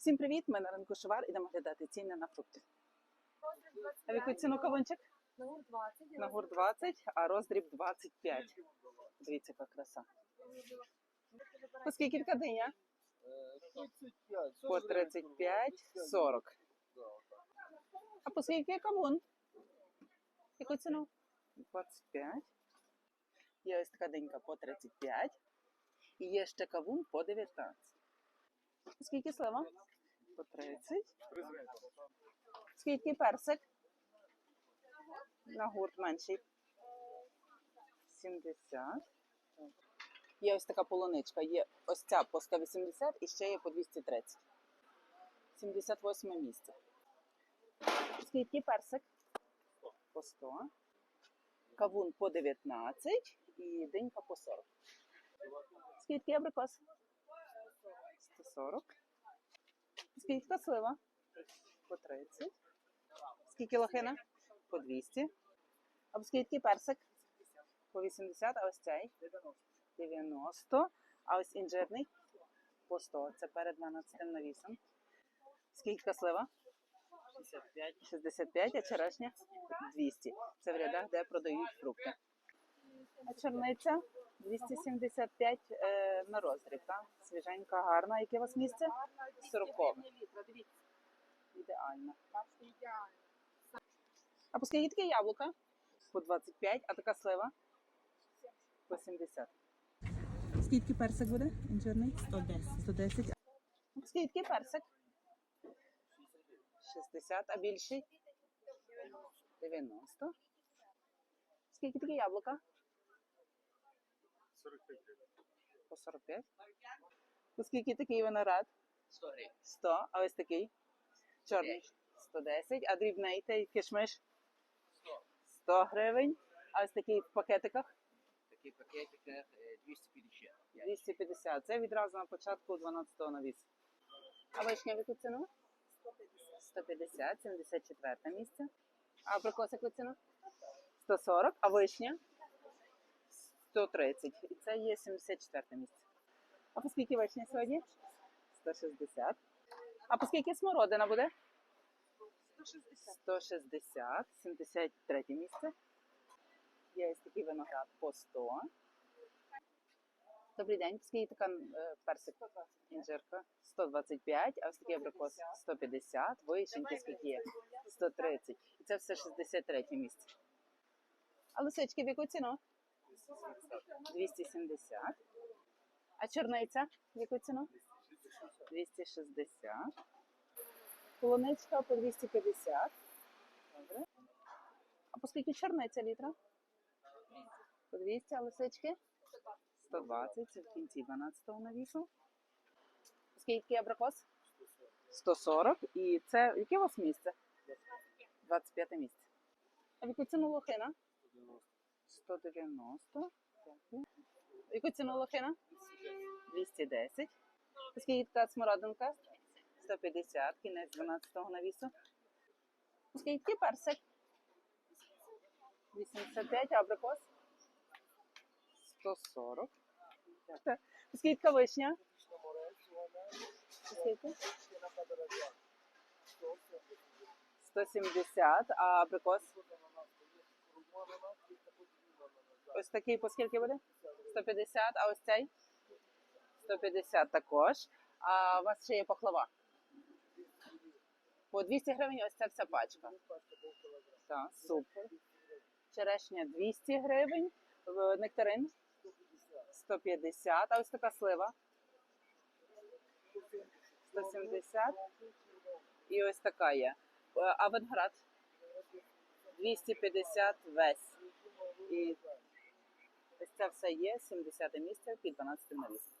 Всім привіт! Ми на ринку Шувар ідемо глядати ціни на фрукти. А в яку ціну кавунчик? На гур 20. На гур 20, а роздріб 25. Дивіться, яка краса. По скільки така диня? 35. По 35, 40. А по скільки кавун? Яку ціну? 25. Є ось така денька по 35. І є ще кавун по 19. Скільки слива? По 30. Скільки персик? На гурт менший. 70. Є ось така полуничка. Є ось ця по 180 і ще є по 230. 78 місце. Скільки персик? По 100. Кавун по 19 і динька по 40. Скільки абрикос? 140. Скільки слива? По 30. Скільки лохина? По 200. А скільки персик? По 80, а ось цей? 90. А ось інжирний? По 100. Це перед 12 навісом. Скільки слива? 65. 65, а черешня? 200. Це в рядах, де продають фрукти. А чорниця? 275 е, на роздріб, так? Свіженька, гарна. Яке у вас місце? 40. Ідеально. А по скільки таке яблука? По 25, а така слива? По 70. Скільки персик буде? Інжирний? 110. 110. А скільки персик? 60, а більший? 90. Скільки таке яблука? 45 По 45. По скільки такий виноград? 100 гривень. 100, а ось такий? Чорний? 110, а дрібний той кишмиш? 100. 100 гривень. А ось такий в пакетиках? Такий пакетик е, 250. 250. Це відразу на початку 12-го навісу. А вишня в яку ціну? 150, 74 місце. А абрикос яку ціну? 140, а вишня? 130. І це є 74 місце. А по скільки вишня сьогодні? 160. А по скільки смородина буде? 160, 73 місце. Є ось такий виноград по 100. Добрий день. Скільки така е, персик? Інжирка? 125, а ось такий абрикос 150, вишеньки скільки є? 130. І це все 63 місце. А лисички в яку ціну? 270. А чорниця яку ціну? 260. Полуничка по 250. Добре. А по скільки чорниця літра? По 200, а лисички? 120, це в кінці 12-го навісу. Скільки абрикос? 140. І це яке у вас місце? 25 місце. А в яку ціну лохина? 190. Яку ціну лохина? 210. А Скільки така смородинка? 150, кінець 12-го навісу. Скільки персик? 85, абрикос? 140. Дякую. Скільки вишня? Скільки? 170, а абрикос? Ось такий по скільки буде? 150, а ось цей? 150 також. А у вас ще є пахлава? По 200 гривень ось ця вся пачка. Так, супер. Черешня 200 гривень, нектарин 150, а ось така слива 170. І ось така є. А виноград 250 весь. І це все є 70 місце під 12 навісом.